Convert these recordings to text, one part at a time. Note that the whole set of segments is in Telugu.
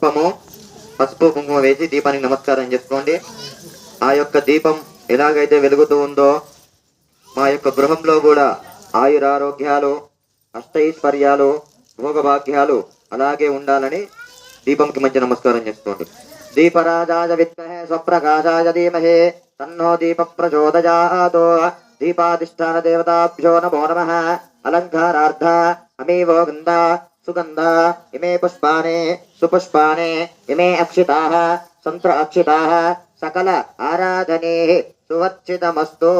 పుష్పము పసుపు కుంకుమ వేసి దీపానికి నమస్కారం చేసుకోండి. ఆ యొక్క దీపం ఎలాగైతే వెలుగుతూ ఉందో మా యొక్క గృహంలో కూడా ఆయురారోగ్యాలు అష్టైశ్వర్యాలు భోగభాగ్యాలు అలాగే ఉండాలని దీపంకి మంచి నమస్కారం చేసుకోండి. దీపరాజాయ విద్మహే స్వప్రకాశాయ ధీమహే తన్నో దీప ప్రచోదయాతో దీపాధిష్టాన దేవతాభ్యో నమో నమ. అలంకారార్థ అమీవో గంధ సుగంధ ఇమే పుష్పానే సుపుష్పానే ఇమే అక్షితా సంత్ర అక్షితా సకల ఆరాధనే సువర్చితమస్తు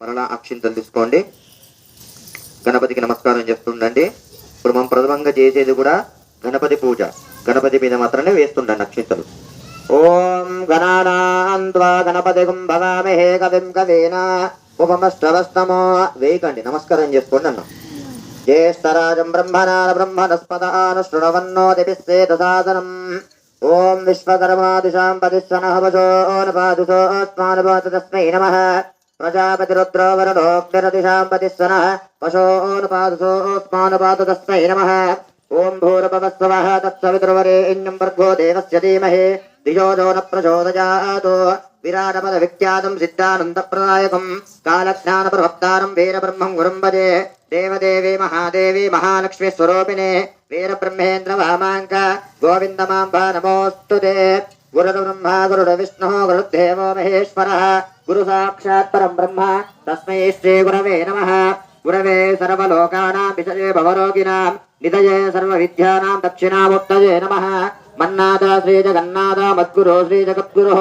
మరలా అక్షింతలు తీసుకోండి గణపతికి నమస్కారం చేస్తుండండి. ఇప్పుడు మనం ప్రథమంగా చేసేది కూడా గణపతి పూజ. గణపతి మీద మాత్రమే వేస్తుండండి అక్షింతలు ఓం గణానాన్వా గణపతి భవామహే కవిం కవీనా ఉపమష్టవస్తమో. వేయకండి. నమస్కారం చేసుకోండి అన్న. జ్యేష్ఠరాజం బ్రహ్మణాన బ్రహ్మణస్పదాను శృణవన్నోదిపిస్సేత సాధనం ఓం విశ్వకర్మాదిశాం పతిస్సనహవశోనుపాదుసోస్మానుపాత తస్మై నమః ప్రజాపతిరుద్రో వరదోక్షరదిశాం పతిస్సనః పశోనుపాదుసోస్మానుపాత తస్మై నమః ఓం భూర్భవస్వః తత్సవితుర్వరేణ్యం భర్గో దేవస్య ధీమహి ధియో యో న ప్రచోదయాత్ విరాటపద విఖ్యాతం సిద్ధానందప్రదాయకం కాలజ్ఞాన ప్రవక్తారం వీరబ్రహ్మం గురుం భజే దేవదేవి మహాదేవి మహాలక్ష్మి స్వరూపిణే వీరబ్రహ్మేంద్ర వామాంక గోవిందమాంబ నమోస్తు గురుడు బ్రహ్మ గురుడు విష్ణు గురుదేవో మహేశ్వర గురు సాక్షాత్ పరం బ్రహ్మ తస్మై శ్రీ గురవే నమ గురవే సర్వలోకానాం విషయే భవరోగిణాం నిధయే సర్వ విద్యానాం దక్షిణాముత్తయే నమ మన్నాథ శ్రీ జగన్నాథ మద్గురు శ్రీ జగద్గురు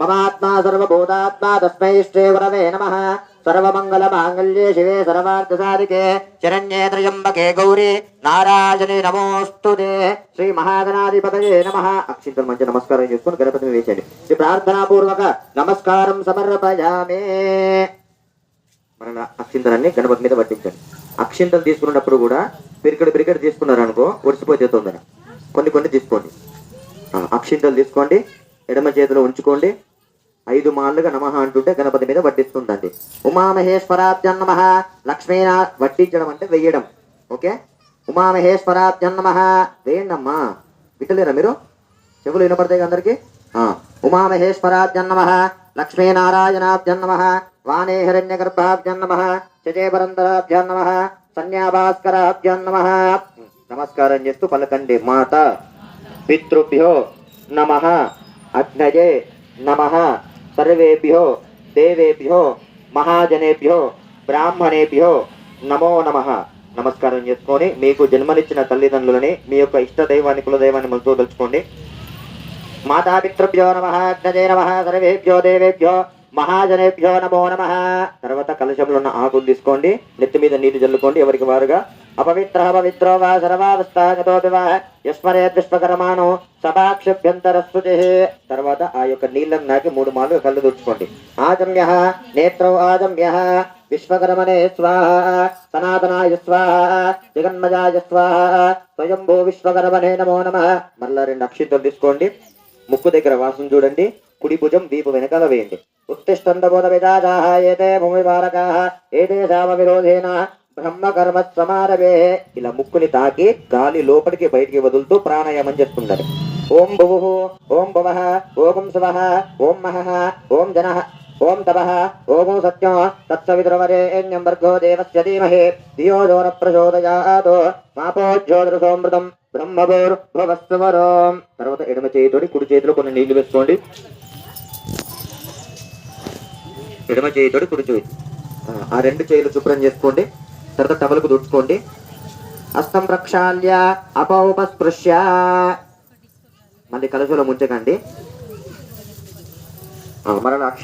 మమాత్మా సర్వభూతాత్మా తస్మై శ్రీ గురవే నమ. సర్వమంగళ మాంగళ్యే శివే సర్వార్థ సాధికే శరణ్యే త్రయంబకే గౌరీ. నారాయణి నమోస్తు శ్రీ మహాగణాధిపతయే నమ. అక్షింతలు మంచి నమస్కారం చేసుకుని గణపతిని వేసేయండి. శ్రీ ప్రార్థనాపూర్వక నమస్కారం సమర్పయామే. మన అక్షింతలన్నీ గణపతి మీద పట్టించండి. అక్షింతలు తీసుకున్నప్పుడు కూడా పిరికడు పిరికడు తీసుకున్నారు అనుకో ఒడిసిపోతే తొందర కొన్ని కొన్ని తీసుకోండి. అక్షింతలు తీసుకోండి ఎడమ చేతిలో ఉంచుకోండి. ఐదు మాళ్ళుగా నమః అంటుంటే గణపతి మీద వడ్డిస్తుందండి. ఉమామహేశ్వరాబ్జన్ నమ లక్ష్మీనా వడ్డించడం అంటే వెయ్యడం ఓకే? ఉమామహేశ్వరాబ్జన్ నమ వేయండమ్మా. వింటలేరా మీరు? చెవులు వినపడతాయి అందరికి? ఉమామహేశ్వరాబ్జన్ ఉమామహేశ్వరాభ్యం నమ లక్ష్మీనారాయణాభ్యం నమ వాణే గర్భాబ్జన్ నమ చచేపరందరాభ్యం నమ సన్యాభాస్కరాబ్జన్ నమ. నమస్కారం చేస్తూ పలకండి మాత. పితృభ్యో నమ అగ్నయే నమ సర్వేభ్యో దేవేభ్యో మహాజనేభ్యో బ్రాహ్మణేభ్యో నమో నమ నమస్కారం చేసుకొని మీకు జన్మనిచ్చిన తల్లిదండ్రులని మీ యొక్క ఇష్ట దైవాన్ని కులదైవాన్ని మనతో తలుచుకోండి మాతాపితృభ్యో నమ అగ్నజే నమ సర్వేభ్యో దేవేభ్యో మహాజనేభ్యో నమో నమ. తర్వాత కలశంలో ఉన్న ఆకులు తీసుకోండి. నెత్తి మీద నీళ్ళు జల్లుకోండి ఎవరికి వారుగా. అపవిత్ర పవిత్రో వా సర్వావస్థాగతోపి వా యస్మరే సభాక్షభ్యంతర శృతి తర్వాత ఆ యొక్క నీళ్ళని నాకి మూడు మార్లు కళ్ళు తుడుచుకోండి ఆజమ్య నేత్రౌ ఆజమ్య విశ్వకరమనే స్వాహ సనాతనాయ స్వాహ జగన్మజాయ స్వాహ స్వయంభూ విశ్వకరమనే నమో నమ మళ్ళా రెండు అక్షింతలు తీసుకోండి ముక్కు దగ్గర వాసన చూడండి కుడి భుజం వీపు వెనకాల వేయండి ఉత్తిష్టండబోధ విదాదాహ ఏతే భూమి బాలకాహ ఏతే శామ విరోధేన బ్రహ్మకర్మ సమారవే ఇలా ముక్కుని తాకి గాలి లోపలికి బయటికి వదులుతూ ప్రాణాయామం చేస్తుండాలి ఓం భువు ఓం భువ ఓం శివ ఓం మహ ఓం జన ఓం తప ఓం సత్యం తత్సవితురవరేణ్యం వర్గో దేవస్య ధీమహే. ధియో జో న ప్రచోదయాత్ మాపోజ్యోదృసోమృతం బ్రహ్మభూర్భవస్వరం తర్వాత ఎడమ చేతితోటి కుడి చేతిలో కొన్ని నీళ్ళు వేసుకోండి. ఎడమ చేతితోటి కుడి చేతి. ఆ, ఆ రెండు చేతులు శుభ్రం చేసుకోండి. తర్వాత టవలకు దుడుచుకోండి. హస్తం ప్రక్షాళ్య అపౌపస్పృశ్య. మళ్ళీ కలశలో ముంచకండి. మరణ